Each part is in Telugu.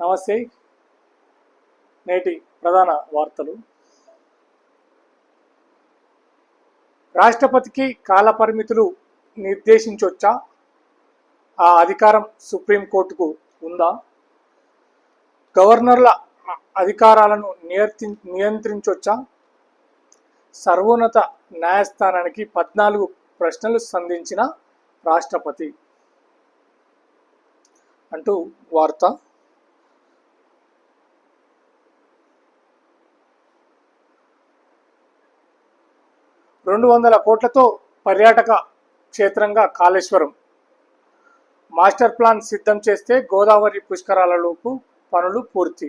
నమస్తే. నేటి ప్రధాన వార్తలు. రాష్ట్రపతికి కాల పరిమితులు నిర్దేశించవచ్చా ఆ అధికారం సుప్రీంకోర్టుకు ఉందా? గవర్నర్ల అధికారాలను నియంత్రి నియంత్రించవచ్చా సర్వోన్నత న్యాయస్థానానికి పద్నాలుగు ప్రశ్నలు సంధించిన రాష్ట్రపతి. అంటూ వార్త. రెండు వందల కోట్లతో పర్యాటక క్షేత్రంగా కాళేశ్వరం. మాస్టర్ ప్లాన్ సిద్ధం చేస్తే గోదావరి పుష్కరాలలోపు పనులు పూర్తి.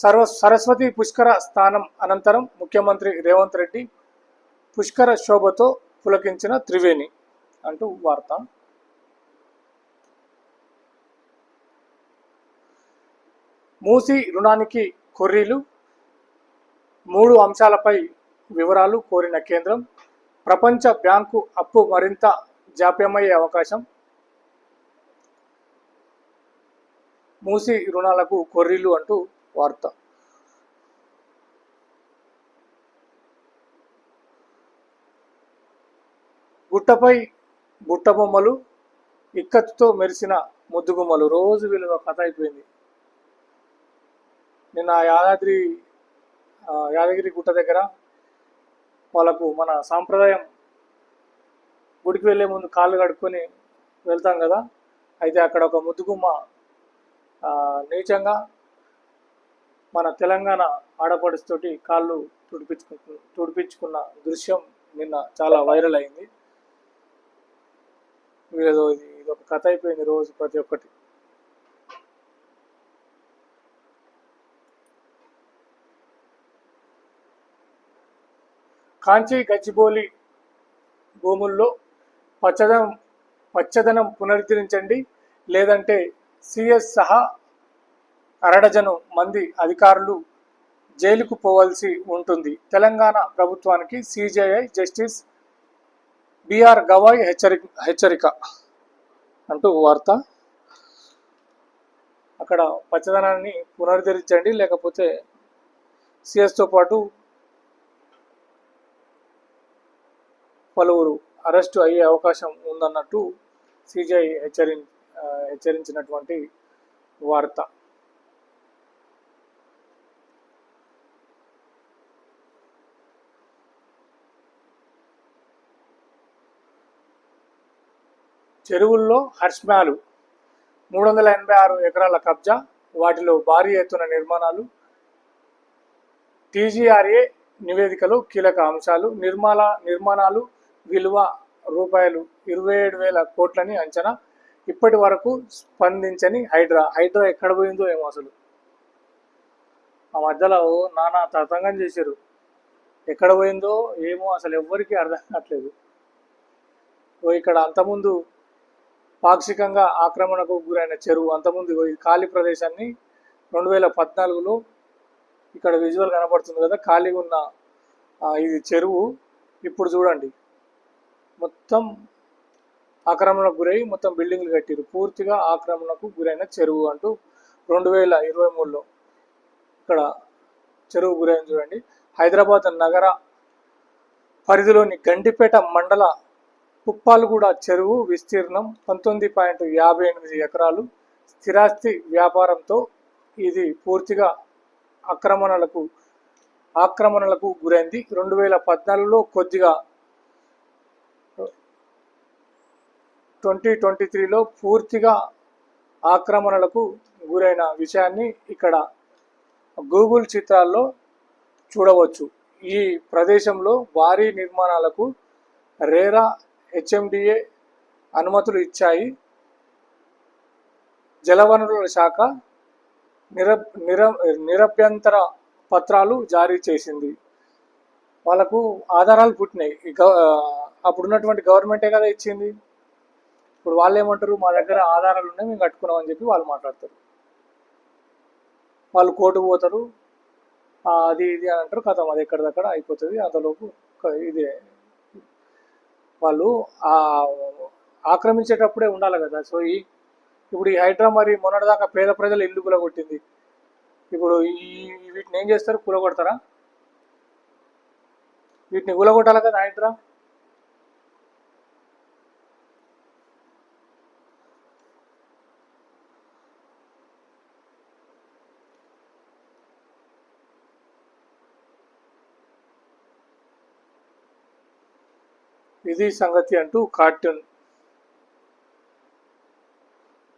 సర్వ సరస్వతి పుష్కర స్థానం అనంతరం ముఖ్యమంత్రి రేవంత్ రెడ్డి పుష్కర శోభతో పులకించిన త్రివేణి అంటూ వార్త. మూసి రుణానికి కొర్రీలు. మూడు అంశాలపై వివరాలు కోరిన కేంద్రం ప్రపంచ బ్యాంకు అప్పు మరింత జాప్యమయ్యే అవకాశం మూసి రుణాలకు కొర్రీలు అంటూ వార్త. గుట్టపై బుట్టబొమ్మలు ఇక్కత్తుతో మెరిసిన ముద్దుగుమ్మలు. రోజు వీళ్ళ కథ అయిపోయింది. నిన్న యాదాద్రి యాదగిరి గుట్ట దగ్గర వాళ్ళకు మన సాంప్రదాయం గుడికి వెళ్ళే ముందు కాళ్ళు కడుక్కొని వెళ్తాం కదా. అయితే అక్కడ ఒక ముద్దుగుమ్మ నీచంగా మన తెలంగాణ ఆడపడుచుతోటి కాళ్ళు తుడిపించుకు తుడిపించుకున్న దృశ్యం నిన్న చాలా వైరల్ అయింది. వీళ్ళదో ఇది ఇది ఒక కథ అయిపోయింది రోజు ప్రతి ఒక్కటి. కాంచి గచ్చిబౌలి భూముల్లో పచ్చదనం పచ్చదనం పునరుద్ధరించండి. లేదంటే సిఎస్ సహా అరడజను మంది అధికారులు జైలుకు పోవాల్సి ఉంటుంది. తెలంగాణ ప్రభుత్వానికి సిజేఐ జస్టిస్ బిఆర్ గవాయ్ హెచ్చరి హెచ్చరిక అంటూ వార్త. అక్కడ పచ్చదనాన్ని పునరుద్ధరించండి. లేకపోతే సిఎస్తో పాటు పలువురు అరెస్టు అయ్యే అవకాశం ఉందన్నట్టు సిజై హెచ్చరి హెచ్చరించినటువంటి వార్త. చెరువుల్లో హర్ష్మ్యాలు. మూడు వందల ఎనభై ఆరు ఎకరాల కబ్జా వాటిలో భారీ ఎత్తున నిర్మాణాలు. టీజీఆర్ఏ నివేదికలో కీలక అంశాలు నిర్మాణ నిర్మాణాలు విలువ రూపాయలు ఇరవై ఏడు వేల కోట్లని అంచనా ఇప్పటి వరకు స్పందించని హైడ్రా. హైడ్రా ఎక్కడ పోయిందో ఏమో అసలు. ఆ మధ్యలో నానా తతంగం చేశారు. ఎక్కడ పోయిందో ఏమో అసలు ఎవ్వరికీ అర్థం కావట్లేదు. ఓ ఇక్కడ అంతకుముందు పాక్షికంగా ఆక్రమణకు గురైన చెరువు అంతకుముందు ఈ ఖాళీ ప్రదేశాన్ని రెండు వేల పద్నాలుగులో ఇక్కడ విజువల్ కనపడుతుంది కదా ఖాళీగా ఉన్న ఇది చెరువు. ఇప్పుడు చూడండి. మొత్తం ఆక్రమణకు గురై మొత్తం బిల్డింగ్లు కట్టిరు. పూర్తిగా ఆక్రమణకు గురైన చెరువు అంటూ రెండు వేల ఇరవై మూడులో ఇక్కడ చెరువు గురైంది చూడండి. హైదరాబాద్ నగర పరిధిలోని గండిపేట మండల కుప్పాలగూడ చెరువు విస్తీర్ణం పంతొమ్మిది పాయింట్ యాభై ఎనిమిది ఎకరాలు. స్థిరాస్తి వ్యాపారంతో ఇది పూర్తిగా ఆక్రమణలకు ఆక్రమణలకు గురైంది. రెండు వేల పద్నాలుగులో కొద్దిగా ట్వంటీ ట్వంటీ త్రీలో పూర్తిగా ఆక్రమణలకు గురైన విషయాన్ని ఇక్కడ గూగుల్ చిత్రాల్లో చూడవచ్చు. ఈ ప్రదేశంలో భారీ నిర్మాణాలకు రేరా హెచ్ఎండిఏ అనుమతులు ఇచ్చాయి. జలవనరుల శాఖ నిర నిర నిరభ్యంతర పత్రాలు జారీ చేసింది. వాళ్ళకు ఆధారాలు పుట్టినాయి. అప్పుడున్నటువంటి గవర్నమెంటే కదా ఇచ్చింది. ఇప్పుడు వాళ్ళు ఏమంటారు మా దగ్గర ఆధారాలు ఉన్నాయి మేము కట్టుకున్నాం అని చెప్పి వాళ్ళు మాట్లాడతారు. వాళ్ళు కోర్టు పోతారు. అది ఇది అని అంటారు కథం అది ఎక్కడిదక్కడ అయిపోతుంది. అంతలోపు ఇదే ఇది వాళ్ళు ఆక్రమించేటప్పుడే ఉండాలి కదా. సో ఈ ఇప్పుడు ఈ హైడ్రా మరి మొన్నటిదాకా పేద ప్రజలు ఇల్లు కూలగొట్టింది. ఇప్పుడు ఈ వీటిని ఏం చేస్తారు? కూలగొడతారా? వీటిని కూలగొట్టాలి కదా హైడ్రా? ఇది సంగతి అంటూ కార్టూన్.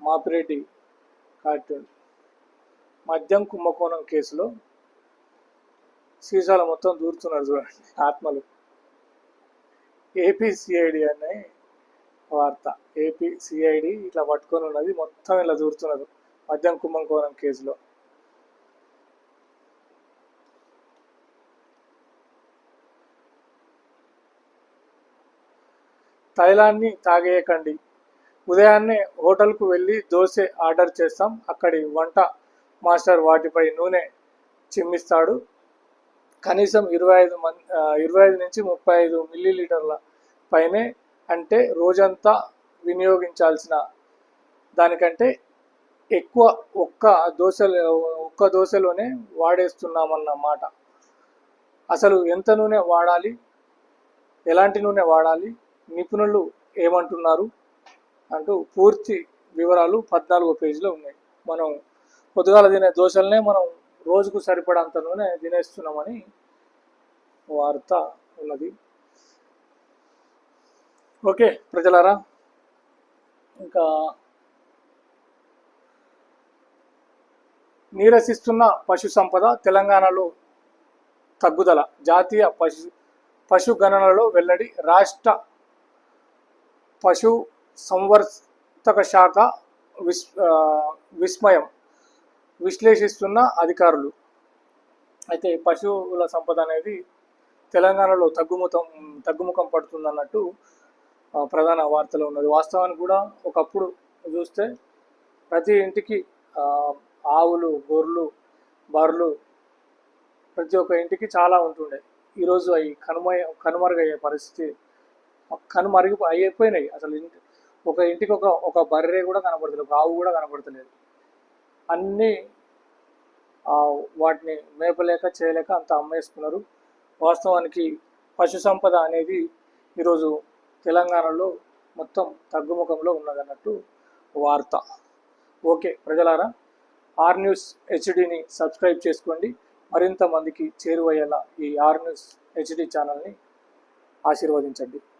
మాపిరెడ్డి కార్టూన్. మద్యం కుంభకోణం కేసులో సీసాల మొత్తం దూరుతున్నారు చూడండి ఆత్మలు. ఏపీ సిఐడి అనే వార్త. ఏపీ సిఐడి ఇట్లా పట్టుకొని ఉన్నది మొత్తం ఇలా దూరుతున్నారు. మద్యం కుంభకోణం కేసులో. తైలాన్ని తాగేయకండి. ఉదయాన్నే హోటల్కు వెళ్ళి దోశ ఆర్డర్ చేస్తాం. అక్కడి వంట మాస్టర్ వాటిపై నూనె చిమ్మిస్తాడు. కనీసం ఇరవై ఐదు మంది ఇరవై ఐదు నుంచి ముప్పై ఐదు మిల్లీలీటర్ల పైనే అంటే రోజంతా వినియోగించాల్సిన దానికంటే ఎక్కువ ఒక్క దోశలు ఒక్క దోశలోనే వాడేస్తున్నామన్న మాట అసలు ఎంత నూనె వాడాలి? ఎలాంటి నూనె వాడాలి? నిపుణులు ఏమంటున్నారు అంటూ పూర్తి వివరాలు పద్నాలుగో పేజీలో ఉన్నాయి. మనం పొద్దుగాల తినే దోశలనే మనం రోజుకు సరిపడంత నూనె తినేస్తున్నామని వార్త ఉన్నది. ఓకే ప్రజలారా ఇంకా నీరసిస్తున్న పశు సంపద తెలంగాణలో తగ్గుదల జాతీయ పశు పశు గణనలో వెల్లడి రాష్ట్ర పశు సంవర్ధక శాఖ విస్ విస్మయం విశ్లేషిస్తున్న అధికారులు. అయితే పశువుల సంపద అనేది తెలంగాణలో తగ్గుముఖం తగ్గుముఖం పడుతుందన్నట్టు ప్రధాన వార్తలో ఉన్నది. వాస్తవానికి కూడా ఒకప్పుడు చూస్తే ప్రతి ఇంటికి ఆవులు గొర్రెలు బర్రెలు ప్రతి ఒక్క ఇంటికి చాలా ఉంటుండే. ఈరోజు అవి కనుమ కనుమరుగయ్యే పరిస్థితి కనుమరుగు అయిపోయినాయి. అసలు ఇంటి ఒక ఇంటికి ఒక ఒక బర్రె కూడా కనబడతలేదు. ఒక ఆవు కూడా కనబడతలేదు. అన్నీ వాటిని మేపలేక చేయలేక అంత అమ్మేసుకున్నారు. వాస్తవానికి పశు సంపద అనేది ఈరోజు తెలంగాణలో మొత్తం తగ్గుముఖంలో ఉన్నదన్నట్టు వార్త. ఓకే ప్రజలారా ఆర్ న్యూస్ హెచ్డిని సబ్స్క్రైబ్ చేసుకోండి. మరింత మందికి చేరువయ్యేలా ఈ ఆర్ న్యూస్ హెచ్డి ఛానల్ని ఆశీర్వదించండి.